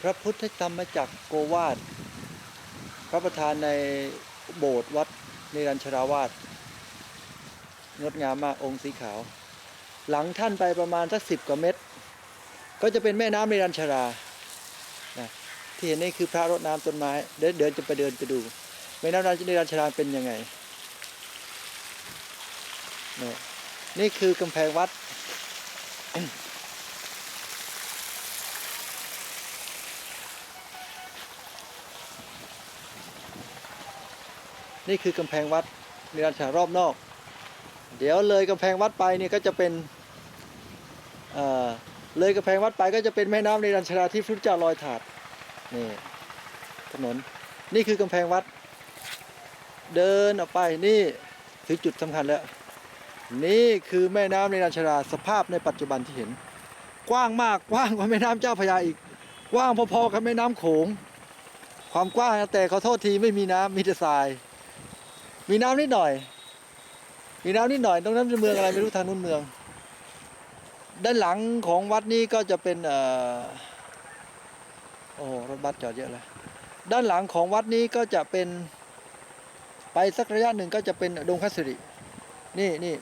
พระพุทธธรรมจักรโกวาทพระประธานในโบสถ์วัดนิรัญชราวาสงดงามมากองค์สีขาว หลังท่านไปประมาณสักสิบกว่าเมตร ก็จะเป็นแม่น้ำนิรัญชรานะที่เห็นนี่คือพระรดน้ำต้นไม้เดินเดินจะไปเดินไปดู แม่น้ำนิรัญชราเป็นยังไงนี่นี่คือกำแพงวัด นี่คือกำแพงวัดนิรันชารอบนอก เดี๋ยวเลยกำแพงวัดไปเนี่ยก็จะเป็นเเลยกำแพงวัดไปก็จะเป็นแม่น้ำในรันชราที่พระพุทธเจ้าลอยถาดนี่ถนนนี่คือกำแพงวัด เดินออกไปนี่ถึงจุดสำคัญแล้ว นี่คือแม่น้ำในรันชราสภาพในปัจจุบันที่เห็น กว้างมากกว้างกว่าแม่น้ำเจ้าพระยาอีกกว้างพอๆกับแม่น้ำโขง ความกว้างแต่ขอโทษทีไม่มีน้ำมีแต่ทราย มีน้ำนิดหน่อย มีน้ำนิดหน่อยตรงนั้นเป็นเมืองอะไรไม่รู้ทางนู้นเมือง ด้านหลังของวัดนี้ก็จะเป็นเอ่อโอ้รถบัสจอดเยอะเลยด้านหลังของวัดนี้ก็จะเป็นไปสักระยะหนึ่งก็จะเป็นดงคัสรินี่นี่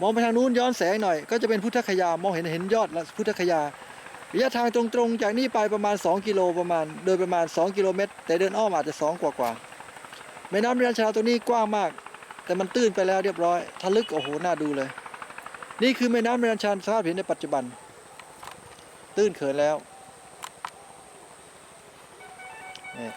มองไปทางนู้นย้อนแสงหน่อย ก็จะเป็นพุทธคยามองเห็นเห็นยอดละพุทธคยาระยะทางตรงๆ จากนี้ไปประมาณ 2 กิโลประมาณ โดยประมาณ 2 กิโลเมตร แต่เดินอ้อมอาจจะ 2 กว่ากว่า แม่น้ำเรียนชาตัวนี้กว้างมาก แต่มันตื้นไปแล้วเรียบร้อยทะลึกโอ้โหน่าดูเลย นี่คือแม่น้ำเรียนชาสภาพเห็นในปัจจุบัน ตื้นเขินแล้วนี่